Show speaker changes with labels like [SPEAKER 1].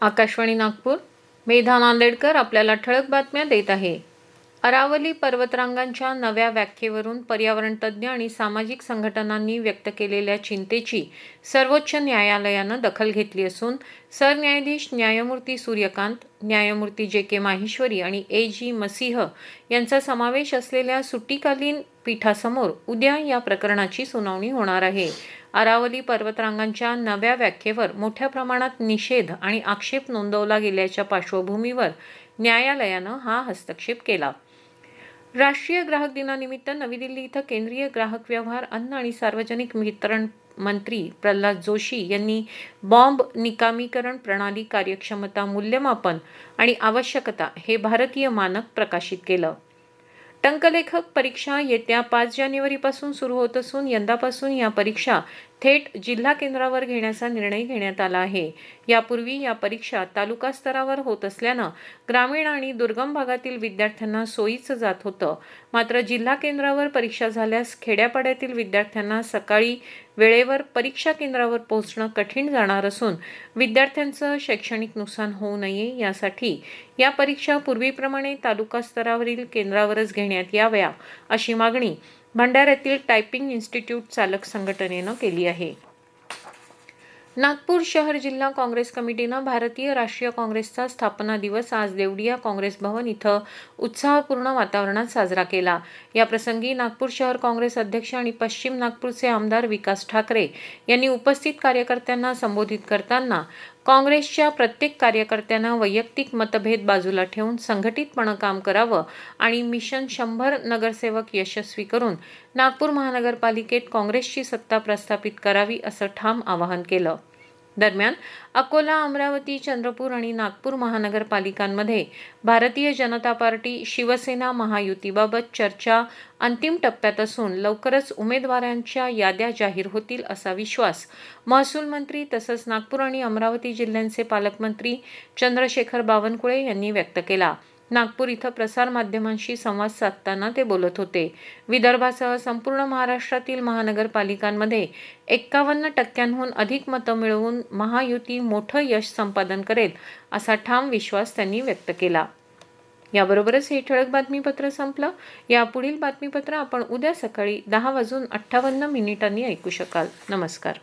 [SPEAKER 1] आकाशवाणी नागपूर. मेधा नांदेडकर आपल्याला ठळक बातम्या देत आहे. अरावली पर्वतरांगांच्या नव्या व्याख्येवरून पर्यावरण तज्ज्ञ आणि सामाजिक संघटनांनी व्यक्त केलेल्या चिंतेची सर्वोच्च न्यायालयानं दखल घेतली असून सरन्यायाधीश न्यायमूर्ती सूर्यकांत न्यायमूर्ती जे के माहेश्वरी आणि ए जी मसीह यांचा समावेश असलेल्या सुट्टीकालीन पीठासमोर उद्या या प्रकरणाची सुनावणी होणार आहे. अरावली पर्वतरांगांच्या नव्या व्याख्येवर मोठ्या प्रमाणात निषेध आणि आक्षेप नोंदवला गेल्याच्या पार्श्वभूमीवर न्यायालयानं हा हस्तक्षेप केला. राष्ट्रीय ग्राहक दिनानिमित्त नवी दिल्ली इथं केंद्रीय ग्राहक व्यवहार अन्न आणि सार्वजनिक वितरण मंत्री प्रल्हाद जोशी यांनी बॉम्ब निकामीकरण प्रणाली कार्यक्षमता मूल्यमापन आणि आवश्यकता हे भारतीय मानक प्रकाशित केलं. टंकलेखक परीक्षा येत्या पाच जानेवारीपासून सुरू होत असून यंदापासून या परीक्षा थेट जिल्हा केंद्रावर घेण्याचा निर्णय घेण्यात आला आहे. यापूर्वी या परीक्षा तालुका स्तरावर होत असल्यानं ग्रामीण आणि दुर्गम भागातील विद्यार्थ्यांना सोयीचं जात होतं. मात्र जिल्हा केंद्रावर परीक्षा झाल्यास खेड्यापाड्यातील विद्यार्थ्यांना सकाळी वेळेवर परीक्षा केंद्रावर पोहोचणं कठीण जाणार असून विद्यार्थ्यांचं शैक्षणिक नुकसान होऊ नये यासाठी या परीक्षा पूर्वीप्रमाणे तालुका स्तरावरील केंद्रावरच घेण्यात याव्या अशी मागणी भंडाऱ्यातील टायपिंग इन्स्टिट्यूट चालक संघटनेनं केली आहे. नागपूर शहर जिल्हा काँग्रेस कमिटीनं भारतीय राष्ट्रीय काँग्रेसचा स्थापना दिवस आज देवडिया काँग्रेस भवन इथं उत्साहपूर्ण वातावरणात साजरा केला. याप्रसंगी नागपूर शहर काँग्रेस अध्यक्ष आणि पश्चिम नागपूरचे आमदार विकास ठाकरे यांनी उपस्थित कार्यकर्त्यांना संबोधित करताना काँग्रेसच्या प्रत्येक कार्यकर्त्यांना वैयक्तिक मतभेद बाजूला ठेवून संघटितपणे काम करावं आणि मिशन शंभर नगरसेवक यशस्वी करून नागपूर महानगरपालिकेत काँग्रेसची सत्ता प्रस्थापित करावी असं ठाम आवाहन केलं. दरम्यान अकोला अमरावती चंद्रपूर आणि नागपूर महानगरपालिकांमध्ये भारतीय जनता पार्टी शिवसेना महायुतीबाबत चर्चा अंतिम टप्प्यात असून लवकरच उमेदवारांच्या याद्या जाहीर होतील असा विश्वास महसूल मंत्री तसंच नागपूर आणि अमरावती जिल्ह्यांचे पालकमंत्री चंद्रशेखर बावनकुळे यांनी व्यक्त केला. नागपूर इथं प्रसारमाध्यमांशी संवाद साधताना ते बोलत होते. विदर्भासह संपूर्ण महाराष्ट्रातील महानगरपालिकांमध्ये एक्कावन्न टक्क्यांहून अधिक मतं मिळवून महायुती मोठं यश संपादन करेल असा ठाम विश्वास त्यांनी व्यक्त केला. याबरोबरच हे ठळक बातमीपत्र संपलं. या पुढील बातमीपत्र आपण उद्या सकाळी दहा वाजून अठ्ठावन्न मिनिटांनी ऐकू शकाल. नमस्कार.